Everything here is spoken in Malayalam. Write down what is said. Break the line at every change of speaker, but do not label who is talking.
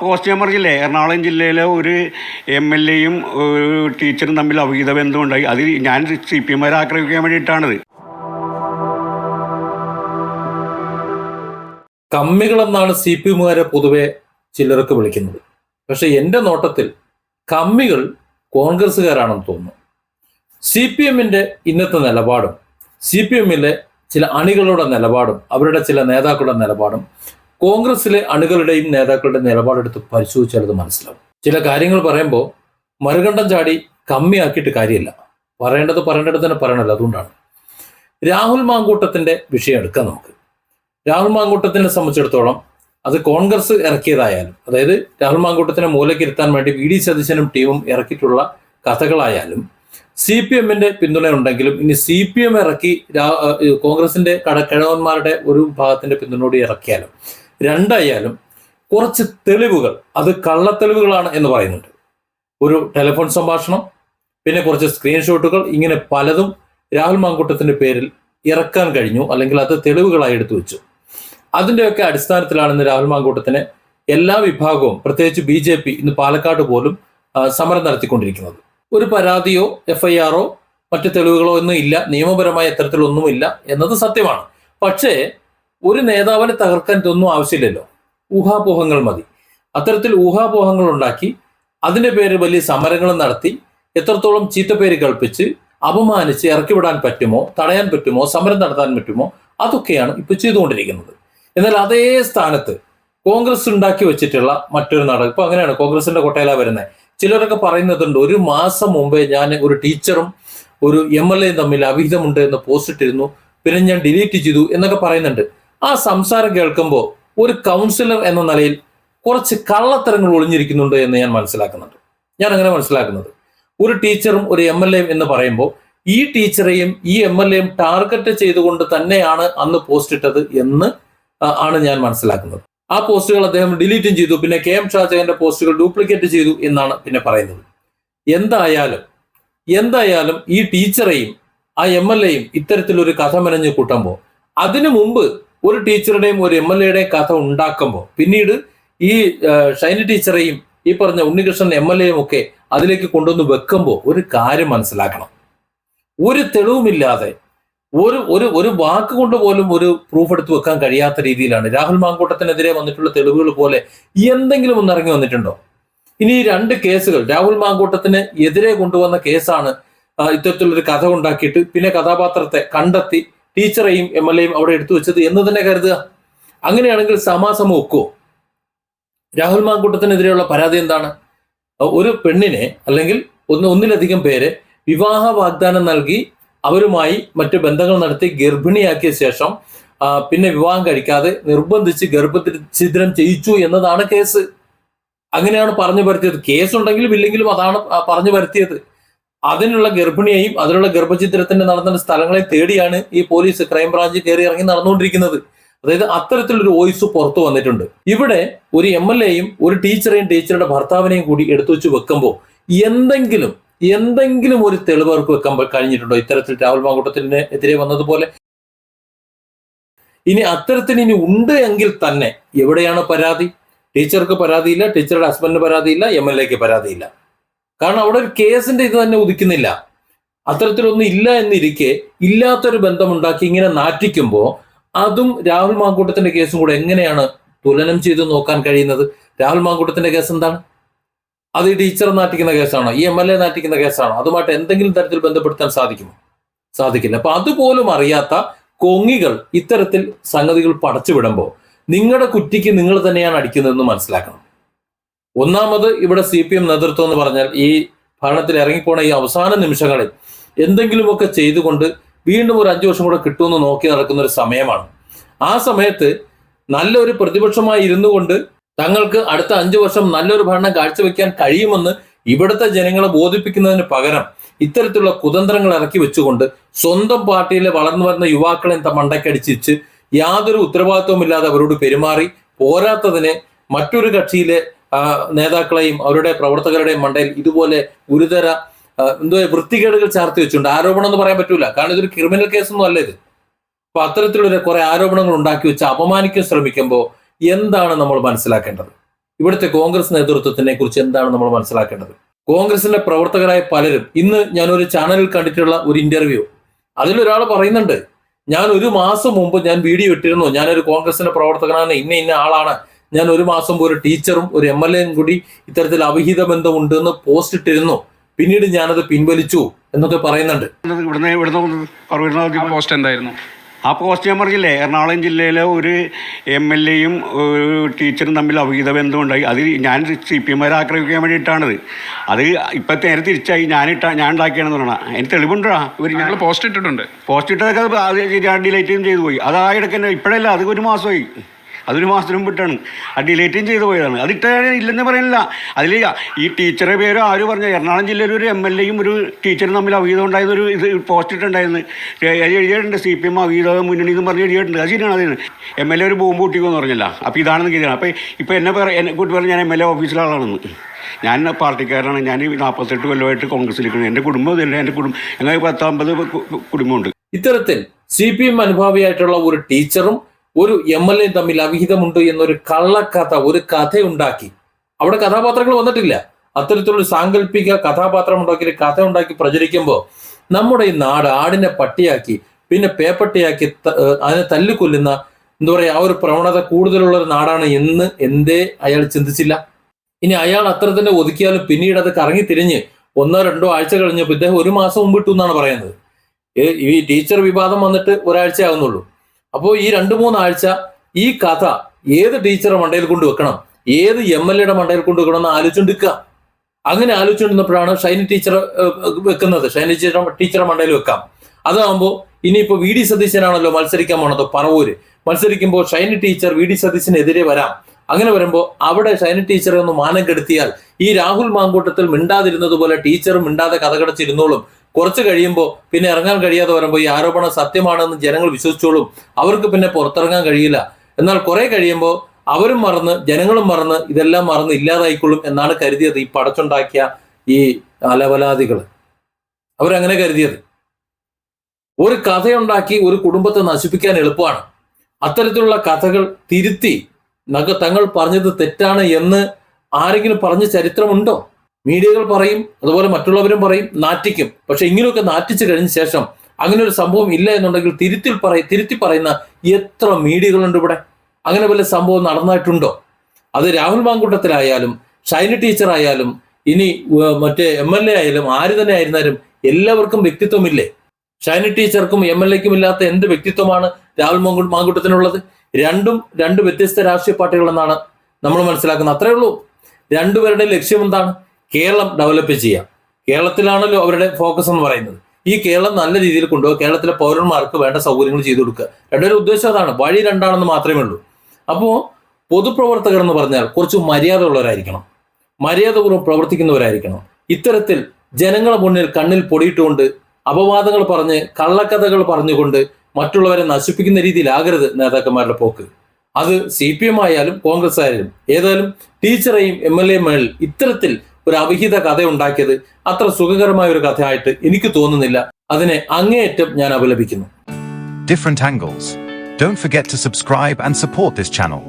കോസ്റ്റ് ഞാൻ പറഞ്ഞില്ലേ എറണാകുളം ജില്ലയിലെ ഒരു എം എൽ എയും ഒരു ടീച്ചറും തമ്മിൽ അവിഹിത ബന്ധമുണ്ടായി. അത് ഞാൻ സി പി എമ്മാരെ ആക്രമിക്കാൻ വേണ്ടിയിട്ടാണത്.
കമ്മികളെന്നാണ് സി പി എമ്മുകാരെ പൊതുവെ ചിലർക്ക് വിളിക്കുന്നത്. പക്ഷെ എന്റെ നോട്ടത്തിൽ കമ്മികൾ കോൺഗ്രസ്സുകാരാണെന്ന് തോന്നുന്നു. സി പി എമ്മിന്റെ ഇന്നത്തെ നിലപാടും സി പി എമ്മിലെ ചില അണികളുടെ നിലപാടും അവരുടെ ചില നേതാക്കളുടെ നിലപാടും കോൺഗ്രസിലെ അണികളുടെയും നേതാക്കളുടെ നിലപാടെടുത്ത് പരിശോധിച്ചാൽ അത് മനസ്സിലാവും. ചില കാര്യങ്ങൾ പറയുമ്പോൾ മറുകണ്ഠം ചാടി കമ്മിയാക്കിയിട്ട് കാര്യമില്ല. പറയേണ്ടത് പറയേണ്ടത് തന്നെ പറയണല്ലോ അതുകൊണ്ടാണ്. രാഹുൽ മാങ്കൂട്ടത്തിന്റെ വിഷയം എടുക്കാം നമുക്ക്. രാഹുൽ മാങ്കൂട്ടത്തിനെ സംബന്ധിച്ചിടത്തോളം അത് കോൺഗ്രസ് ഇറക്കിയതായാലും അതായത് രാഹുൽ മാങ്കൂട്ടത്തിനെ മൂലക്കിരുത്താൻ വേണ്ടി വി ഡി സതീശനും ടീമും ഇറക്കിയിട്ടുള്ള കഥകളായാലും സി പി എമ്മിന്റെ പിന്തുണ ഉണ്ടെങ്കിലും ഇനി സി പി എം ഇറക്കി കോൺഗ്രസിന്റെ കടക്കിഴവന്മാരുടെ ഒരു ഭാഗത്തിന്റെ പിന്തുണയോടെ ഇറക്കിയാലും രണ്ടായാലും കുറച്ച് തെളിവുകൾ അത് കള്ളത്തെളിവുകളാണ് എന്ന് പറയുന്നുണ്ട്. ഒരു ടെലിഫോൺ സംഭാഷണം പിന്നെ കുറച്ച് സ്ക്രീൻഷോട്ടുകൾ ഇങ്ങനെ പലതും രാഹുൽ മാങ്കൂട്ടത്തിന്റെ പേരിൽ ഇറക്കാൻ കഴിഞ്ഞു അല്ലെങ്കിൽ അത് തെളിവുകളായി എടുത്തു വെച്ചു. അതിന്റെയൊക്കെ അടിസ്ഥാനത്തിലാണ് ഇന്ന് രാഹുൽ മാങ്കൂട്ടത്തിന് എല്ലാ വിഭാഗവും പ്രത്യേകിച്ച് ബി ജെ പി ഇന്ന് പാലക്കാട് പോലും സമരം നടത്തിക്കൊണ്ടിരിക്കുന്നത്. ഒരു പരാതിയോ എഫ് ഐ ആറോ മറ്റ് തെളിവുകളോ ഒന്നും ഇല്ല നിയമപരമായ ഇത്തരത്തിലൊന്നുമില്ല എന്നത് സത്യമാണ്. പക്ഷേ ഒരു നേതാവിനെ തകർക്കാൻ ഇതൊന്നും ആവശ്യമില്ലല്ലോ. ഊഹാപോഹങ്ങൾ മതി. അത്തരത്തിൽ ഊഹാപോഹങ്ങൾ ഉണ്ടാക്കി അതിന്റെ പേര് വലിയ സമരങ്ങൾ നടത്തി എത്രത്തോളം ചീത്തപ്പേര് കൽപ്പിച്ച് അപമാനിച്ച് ഇറക്കിവിടാൻ പറ്റുമോ തടയാൻ പറ്റുമോ സമരം നടത്താൻ പറ്റുമോ അതൊക്കെയാണ് ഇപ്പൊ ചെയ്തുകൊണ്ടിരിക്കുന്നത്. എന്നാൽ അതേ സ്ഥാനത്ത് കോൺഗ്രസ് ഉണ്ടാക്കി വെച്ചിട്ടുള്ള മറ്റൊരു നാടകം ഇപ്പൊ അങ്ങനെയാണ് കോൺഗ്രസിന്റെ കൊട്ടയില വരുന്നത് ചിലരൊക്കെ പറയുന്നതുണ്ട് ഒരു മാസം മുമ്പേ ഞാൻ ഒരു ടീച്ചറും ഒരു എം എൽ എയും തമ്മിൽ അവിഹിതമുണ്ട് എന്ന് പോസ്റ്റ് ഇട്ടിരുന്നു. പിന്നെ ഞാൻ ഡിലീറ്റ് ചെയ്തു എന്നൊക്കെ പറയുന്നുണ്ട്. ആ സംസാരം കേൾക്കുമ്പോൾ ഒരു കൗൺസിലർ എന്ന നിലയിൽ കുറച്ച് കള്ളത്തരങ്ങൾ ഒളിഞ്ഞിരിക്കുന്നുണ്ട് എന്ന് ഞാൻ മനസ്സിലാക്കുന്നുണ്ട്. ഞാൻ അങ്ങനെ മനസ്സിലാക്കുന്നത്. ഒരു ടീച്ചറും ഒരു എം എൽ എയും എന്ന് പറയുമ്പോൾ ഈ ടീച്ചറെയും ഈ എം എൽ എയും ടാർഗറ്റ് ചെയ്തുകൊണ്ട് തന്നെയാണ് അന്ന് പോസ്റ്റ് ഇട്ടത് എന്ന് ആണ് ഞാൻ മനസ്സിലാക്കുന്നത്. ആ പോസ്റ്റുകൾ അദ്ദേഹം ഡിലീറ്റും ചെയ്തു. പിന്നെ കെ എം ഷാജഹാന്റെ പോസ്റ്റുകൾ ഡ്യൂപ്ലിക്കേറ്റ് ചെയ്തു എന്നാണ് പിന്നെ പറയുന്നത്. എന്തായാലും എന്തായാലും ഈ ടീച്ചറെയും ആ എം എൽ എയും ഇത്തരത്തിലൊരു കഥ മെനഞ്ഞ് കൂട്ടുമ്പോൾ അതിനു മുമ്പ് ഒരു ടീച്ചറുടെയും ഒരു എം എൽ എയുടെയും കഥ ഉണ്ടാക്കുമ്പോൾ പിന്നീട് ഈ ഷൈനി ടീച്ചറെയും ഈ പറഞ്ഞ ഉണ്ണികൃഷ്ണൻ എം എൽ എയും ഒക്കെ അതിലേക്ക് കൊണ്ടുവന്ന് വെക്കുമ്പോൾ ഒരു കാര്യം മനസ്സിലാക്കണം. ഒരു തെളിവുമില്ലാതെ ഒരു ഒരു ഒരു വാക്ക് കൊണ്ട് പോലും ഒരു പ്രൂഫ് എടുത്ത് വെക്കാൻ കഴിയാത്ത രീതിയിലാണ് രാഹുൽ മാങ്കൂട്ടത്തിനെതിരെ വന്നിട്ടുള്ള തെളിവുകൾ പോലെ എന്തെങ്കിലും ഒന്ന് ഇറങ്ങി വന്നിട്ടുണ്ടോ? ഇനി ഈ രണ്ട് കേസുകൾ രാഹുൽ മാങ്കൂട്ടത്തിന് എതിരെ കൊണ്ടുവന്ന കേസാണ് ഇത്തരത്തിലൊരു കഥ ഉണ്ടാക്കിയിട്ട് പിന്നെ കഥാപാത്രത്തെ കണ്ടെത്തി ടീച്ചറെയും എം എൽ എയും അവിടെ എടുത്തു വെച്ചത് എന്ന് തന്നെ കരുതുക. അങ്ങനെയാണെങ്കിൽ സമാസമം ഒക്കോ രാഹുൽ മാങ്കൂട്ടത്തിനെതിരെയുള്ള പരാതി എന്താണ്? ഒരു പെണ്ണിനെ അല്ലെങ്കിൽ ഒന്ന് ഒന്നിലധികം പേരെ വിവാഹ വാഗ്ദാനം നൽകി അവരുമായി മറ്റ് ബന്ധങ്ങൾ നടത്തി ഗർഭിണിയാക്കിയ ശേഷം പിന്നെ വിവാഹം കഴിക്കാതെ നിർബന്ധിച്ച് ഗർഭത്തിൽ ഛിദ്രം ചെയ്യിച്ചു എന്നതാണ് കേസ്. അങ്ങനെയാണ് പറഞ്ഞു വരുത്തിയത്. കേസ് ഉണ്ടെങ്കിലും ഇല്ലെങ്കിലും അതാണ് പറഞ്ഞു വരുത്തിയത്. അതിനുള്ള ഗർഭിണിയെയും അതിനുള്ള ഗർഭചിത്രത്തിന്റെ നടന്ന സ്ഥലങ്ങളെ തേടിയാണ് ഈ പോലീസ് ക്രൈംബ്രാഞ്ച് കയറി ഇറങ്ങി നടന്നുകൊണ്ടിരിക്കുന്നത്. അതായത് അത്തരത്തിലൊരു വോയിസ് പുറത്തു വന്നിട്ടുണ്ട്. ഇവിടെ ഒരു എം എൽ എയും ഒരു ടീച്ചറെയും ടീച്ചറുടെ ഭർത്താവിനെയും കൂടി എടുത്തു വെച്ച് വെക്കുമ്പോൾ എന്തെങ്കിലും എന്തെങ്കിലും ഒരു തെളിവ് അവർക്ക് വെക്കാൻ കഴിഞ്ഞിട്ടുണ്ടോ? ഇത്തരത്തിൽ രാഹുൽ മാങ്കൂട്ടത്തിന് എതിരെ വന്നതുപോലെ? ഇനി അത്തരത്തിന് ഇനി ഉണ്ട് എങ്കിൽ തന്നെ എവിടെയാണ് പരാതി? ടീച്ചർക്ക് പരാതിയില്ല ടീച്ചറുടെ ഹസ്ബൻഡിന് പരാതിയില്ല എം എൽ എക്ക് പരാതിയില്ല. കാരണം അവിടെ ഒരു കേസിന്റെ ഇത് തന്നെ ഉദിക്കുന്നില്ല. അത്തരത്തിലൊന്നും ഇല്ല എന്നിരിക്കെ ഇല്ലാത്തൊരു ബന്ധമുണ്ടാക്കി ഇങ്ങനെ നാറ്റിക്കുമ്പോൾ അതും രാഹുൽ മാങ്കൂട്ടത്തിന്റെ കേസും കൂടെ എങ്ങനെയാണ് തുലനം ചെയ്ത് നോക്കാൻ കഴിയുന്നത്? രാഹുൽ മാങ്കൂട്ടത്തിന്റെ കേസ് എന്താണ്? അത് ഈ ടീച്ചർ നാട്ടിക്കുന്ന കേസാണോ? ഈ എം എൽ എ നാട്ടിക്കുന്ന കേസാണോ? അതുമായിട്ട് എന്തെങ്കിലും തരത്തിൽ ബന്ധപ്പെടുത്താൻ സാധിക്കുമോ? സാധിക്കില്ല. അപ്പൊ അതുപോലും അറിയാത്ത കൊങ്ങികൾ ഇത്തരത്തിൽ സംഗതികൾ പടച്ചു വിടുമ്പോൾ നിങ്ങളുടെ കുറ്റിക്ക് നിങ്ങൾ തന്നെയാണ് അടിക്കുന്നതെന്ന് മനസ്സിലാക്കണം. ഒന്നാമത് ഇവിടെ സി പി എം നേതൃത്വം എന്ന് പറഞ്ഞാൽ ഈ ഭരണത്തിൽ ഇറങ്ങിപ്പോണ ഈ അവസാന നിമിഷങ്ങളിൽ എന്തെങ്കിലുമൊക്കെ ചെയ്തുകൊണ്ട് വീണ്ടും ഒരു അഞ്ചു വർഷം കൂടെ കിട്ടുമെന്ന് നോക്കി നടക്കുന്ന ഒരു സമയമാണ്. ആ സമയത്ത് നല്ലൊരു പ്രതിപക്ഷമായി ഇരുന്നു കൊണ്ട് തങ്ങൾക്ക് അടുത്ത അഞ്ചു വർഷം നല്ലൊരു ഭരണം കാഴ്ചവെക്കാൻ കഴിയുമെന്ന് ഇവിടുത്തെ ജനങ്ങളെ ബോധിപ്പിക്കുന്നതിന് പകരം ഇത്തരത്തിലുള്ള കുതന്ത്രങ്ങൾ ഇറക്കി വെച്ചുകൊണ്ട് സ്വന്തം പാർട്ടിയിലെ വളർന്നു വരുന്ന യുവാക്കളെ മണ്ടക്കടിച്ചിച്ച് യാതൊരു ഉത്തരവാദിത്വമില്ലാതെ അവരോട് പെരുമാറി പോരാത്തതിന് മറ്റൊരു കക്ഷിയിലെ നേതാക്കളെയും അവരുടെ പ്രവർത്തകരുടെയും മണ്ടയിൽ ഇതുപോലെ ഗുരുതര എന്തോ വൃത്തികേടുകൾ ചാർത്തി വെച്ചിട്ടുണ്ട്. ആരോപണം എന്ന് പറയാൻ പറ്റൂല. കാരണം ഇതൊരു ക്രിമിനൽ കേസൊന്നും അല്ല ഇത്. അപ്പൊ അത്തരത്തിലുള്ള കുറെ ആരോപണങ്ങൾ ഉണ്ടാക്കി വെച്ച് അപമാനിക്കാൻ ശ്രമിക്കുമ്പോൾ എന്താണ് നമ്മൾ മനസ്സിലാക്കേണ്ടത്? ഇവിടുത്തെ കോൺഗ്രസ് നേതൃത്വത്തിനെ കുറിച്ച് എന്താണ് നമ്മൾ മനസ്സിലാക്കേണ്ടത്? കോൺഗ്രസിന്റെ പ്രവർത്തകരായ പലരും ഇന്ന് ഞാൻ ഒരു ചാനലിൽ കണ്ടിട്ടുള്ള ഒരു ഇന്റർവ്യൂ അതിലൊരാൾ പറയുന്നുണ്ട് ഞാൻ ഒരു മാസം മുമ്പ് ഞാൻ വീഡിയോ ഇട്ടിരുന്നു. ഞാനൊരു കോൺഗ്രസിന്റെ പ്രവർത്തകനാണ്. ഇന്ന ഇന്ന ആളാണ്. ഞാൻ ഒരു മാസം മുമ്പ് ഒരു ടീച്ചറും ഒരു എം എൽ എയും കൂടി ഇത്തരത്തിൽ അവിഹിത ബന്ധമുണ്ട് എന്ന് പോസ്റ്റ് ഇട്ടിരുന്നു. പിന്നീട് ഞാനത് പിൻവലിച്ചു എന്നൊക്കെ പറയുന്നുണ്ട്.
പോസ്റ്റ് എന്തായിരുന്നു?
ആ പോസ്റ്റ് ഞാൻ പറഞ്ഞില്ലേ എറണാകുളം ജില്ലയിലെ ഒരു എം എൽ എയും ഒരു ടീച്ചറും തമ്മിൽ അവിഹിത ബന്ധമുണ്ടായി. അത് ഞാൻ സി പി എമ്മാരെ ആക്രമിക്കാൻ വേണ്ടിയിട്ടാണത്. അത് ഇപ്പം നേരെ തിരിച്ചായി. ഞാനിട്ട ഞാൻ ഉണ്ടാക്കിയാണെന്ന് പറഞ്ഞാൽ അതിന് തെളിവുണ്ടോ? ഇവർ
ഞങ്ങൾ പോസ്റ്റ് ഇട്ടിട്ടുണ്ട്.
പോസ്റ്റ് ഇട്ടതൊക്കെ അത് അത് ഡിലേറ്റും ചെയ്തു പോയി അത് ആ ഇടയ്ക്ക് ഇപ്പോഴല്ല അത് ഒരു മാസമായി. അതൊരു മാസത്തിന് മുമ്പിട്ടാണ്. ആ ഡിലേറ്റും ചെയ്തു പോയതാണ്. അത് ഇട്ട ഇല്ലെന്ന് പറയുന്നില്ല അതിൽ ഈ ടീച്ചറെ പേര് ആര് പറഞ്ഞ എറണാകുളം ജില്ലയിൽ ഒരു എം എൽ എയും ഒരു ടീച്ചറും തമ്മിൽ അവീതം ഉണ്ടായതൊരു ഇത് പോസ്റ്റ് ഇട്ടുണ്ടായിരുന്നു എഴുതിയിട്ടുണ്ട്. സി പി എം അവീതം മുന്നണി എന്ന് പറഞ്ഞ് എഴുതിയിട്ടുണ്ട്. അത് ശരിയാണ് അതിന് എം എൽ എ ഒരു ബോംബ് പൊട്ടിക്കുമെന്ന് പറഞ്ഞില്ല. അപ്പോൾ ഇതാണെന്ന് കരുതിയാണ് അപ്പോൾ ഇപ്പോൾ എന്നെ പറ എന്നെ കൂട്ടി പറഞ്ഞ് ഞാൻ എം എൽ എ ഓഫീസിലെ ആളാണെന്ന് ഞാൻ പാർട്ടിക്കാരനാണ്. ഞാൻ നാൽപ്പത്തെട്ട് കൊല്ലമായിട്ട് കോൺഗ്രസ്സിൽ നിൽക്കുന്നത് എന്റെ കുടുംബം ഇതല്ല. എന്റെ കുടുംബം ഞങ്ങൾക്ക് പത്തമ്പത് കുടുംബമുണ്ട്.
ഇത്തരത്തിൽ സി പി എം അനുഭാവിയായിട്ടുള്ള ഒരു ടീച്ചറും ഒരു എം എൽ എ തമ്മിൽ അവിഹിതമുണ്ട് എന്നൊരു കള്ളക്കഥ ഒരു കഥ ഉണ്ടാക്കി അവിടെ കഥാപാത്രങ്ങൾ വന്നിട്ടില്ല. അത്തരത്തിലൊരു സാങ്കല്പിക കഥാപാത്രം ഉണ്ടാക്കി കഥ ഉണ്ടാക്കി പ്രചരിക്കുമ്പോൾ നമ്മുടെ ഈ നാട് ആടിനെ പട്ടിയാക്കി പിന്നെ പേപ്പട്ടിയാക്കി അതിനെ തല്ലിക്കൊല്ലുന്ന എന്താ പറയുക ആ ഒരു പ്രവണത കൂടുതലുള്ള ഒരു നാടാണ് എന്ന് എന്തേ അയാൾ ചിന്തിച്ചില്ല. ഇനി അയാൾ അത്ര തന്നെ ഒതുക്കിയാലും പിന്നീട് അത് കറങ്ങി തിരിഞ്ഞ് ഒന്നോ രണ്ടോ ആഴ്ച കഴിഞ്ഞപ്പോൾ ഇദ്ദേഹം ഒരു മാസം മുമ്പ് ഇട്ടു എന്നാണ് പറയുന്നത്. ഈ ടീച്ചർ വിവാദം വന്നിട്ട് ഒരാഴ്ച ആകുന്നുള്ളൂ അപ്പോൾ ഈ രണ്ട് മൂന്നാഴ്ച ഈ കഥ ഏത് ടീച്ചറെ മണ്ടയിൽ കൊണ്ട് വെക്കണം? ഏത് എം എൽ എയുടെ മണ്ടയിൽ കൊണ്ട് വെക്കണം എന്ന് ആലോചിച്ചുകൊണ്ടിരിക്കുക അങ്ങനെ ആലോചിച്ചുകൊണ്ടിരുന്നപ്പോഴാണ് ഷൈനി ടീച്ചർ വെക്കുന്നത്. ഷൈനി ടീച്ചർ ടീച്ചറെ മണ്ടയിൽ വെക്കാം. അതാകുമ്പോൾ ഇനിയിപ്പോൾ വി ഡി സതീശനാണല്ലോ മത്സരിക്കാൻ പോണത് പറവൂര്. മത്സരിക്കുമ്പോൾ ഷൈനി ടീച്ചർ വി ഡി സതീശനെതിരെ വരാം. അങ്ങനെ വരുമ്പോൾ അവിടെ ഷൈനി ടീച്ചറെ ഒന്ന് മാനം കെടുത്തിയാൽ ഈ രാഹുൽ മാങ്കൂട്ടത്തിൽ മിണ്ടാതിരുന്നതുപോലെ ടീച്ചറും മിണ്ടാതെ കഥകടച്ചിരുന്നോളും കുറച്ച് കഴിയുമ്പോൾ പിന്നെ ഇറങ്ങാൻ കഴിയാതെ വരുമ്പോൾ ഈ ആരോപണം സത്യമാണെന്ന് ജനങ്ങൾ വിശ്വസിച്ചോളും. അവർക്ക് പിന്നെ പുറത്തിറങ്ങാൻ കഴിയില്ല. എന്നാൽ കുറെ കഴിയുമ്പോൾ അവരും മറന്ന് ജനങ്ങളും മറന്ന് ഇതെല്ലാം മറന്ന് ഇല്ലാതായിക്കൊള്ളും എന്നാണ് കരുതിയത് ഈ പടച്ചുണ്ടാക്കിയ ഈ അലവലാദികൾ. അവരങ്ങനെ കരുതിയത്. ഒരു കഥയുണ്ടാക്കി ഒരു കുടുംബത്തെ നശിപ്പിക്കാൻ എളുപ്പമാണ്. അത്തരത്തിലുള്ള കഥകൾ തിരുത്തി തങ്ങൾ പറഞ്ഞത് തെറ്റാണ് എന്ന് ആരെങ്കിലും പറഞ്ഞ ചരിത്രമുണ്ടോ? മീഡിയകൾ പറയും അതുപോലെ മറ്റുള്ളവരും പറയും നാറ്റിക്കും. പക്ഷെ ഇങ്ങനെയൊക്കെ നാറ്റിച്ചു കഴിഞ്ഞ ശേഷം അങ്ങനെ ഒരു സംഭവം ഇല്ല എന്നുണ്ടെങ്കിൽ തിരുത്തിൽ പറയും തിരുത്തി പറയുന്ന എത്ര മീഡിയകളുണ്ട് ഇവിടെ? അങ്ങനെ വല്ല സംഭവം നടന്നിട്ടുണ്ടോ അത് രാഹുൽ മാങ്കൂട്ടത്തിലായാലും ഷൈനി ടീച്ചർ ആയാലും ഇനി മറ്റേ എം എൽ എ ആയാലും ആര് തന്നെ ആയിരുന്നാലും എല്ലാവർക്കും വ്യക്തിത്വമില്ലേ? ഷൈനി ടീച്ചർക്കും എം എൽ എക്കും ഇല്ലാത്ത എന്ത് വ്യക്തിത്വമാണ് രാഹുൽ മാങ്കു മാങ്കൂട്ടത്തിനുള്ളത്? രണ്ടും രണ്ട് വ്യത്യസ്ത രാഷ്ട്രീയ പാർട്ടികളെന്നാണ് നമ്മൾ മനസ്സിലാക്കുന്നത്. അത്രേ ഉള്ളൂ. രണ്ടുപേരുടെ ലക്ഷ്യം എന്താണ്? കേരളം ഡെവലപ്പ് ചെയ്യാം. കേരളത്തിലാണല്ലോ അവരുടെ ഫോക്കസ് എന്ന് പറയുന്നത്. ഈ കേരളം നല്ല രീതിയിൽ കൊണ്ടുപോകുക കേരളത്തിലെ പൗരന്മാർക്ക് വേണ്ട സൗകര്യങ്ങൾ ചെയ്തു കൊടുക്കുക. രണ്ടുപേരും ഉദ്ദേശം അതാണ്. വഴി രണ്ടാണെന്ന് മാത്രമേ ഉള്ളൂ. അപ്പോൾ പൊതുപ്രവർത്തകർ എന്ന് പറഞ്ഞാൽ കുറച്ച് മര്യാദ ഉള്ളവരായിരിക്കണം മര്യാദപൂർവം പ്രവർത്തിക്കുന്നവരായിരിക്കണം. ഇത്തരത്തിൽ ജനങ്ങളെ മുന്നിൽ കണ്ണിൽ പൊടിയിട്ടുകൊണ്ട് അപവാദങ്ങൾ പറഞ്ഞ് കള്ളക്കഥകൾ പറഞ്ഞുകൊണ്ട് മറ്റുള്ളവരെ നശിപ്പിക്കുന്ന രീതിയിലാകരുത് നേതാക്കന്മാരുടെ പോക്ക്. അത് സി പി എം ആയാലും കോൺഗ്രസ് ആയാലും ഏതായാലും ടീച്ചറെയും എം എൽ എ മേളിൽ ഇത്തരത്തിൽ ഒരു അവിഹിത കഥ ഉണ്ടാക്കിയത് അത്ര സുഖകരമായ ഒരു കഥയായിട്ട് എനിക്ക് തോന്നുന്നില്ല അതിനെ അങ്ങേയറ്റം ഞാൻ അപലപിക്കുന്നു
different angles. Don't forget to subscribe and support this channel.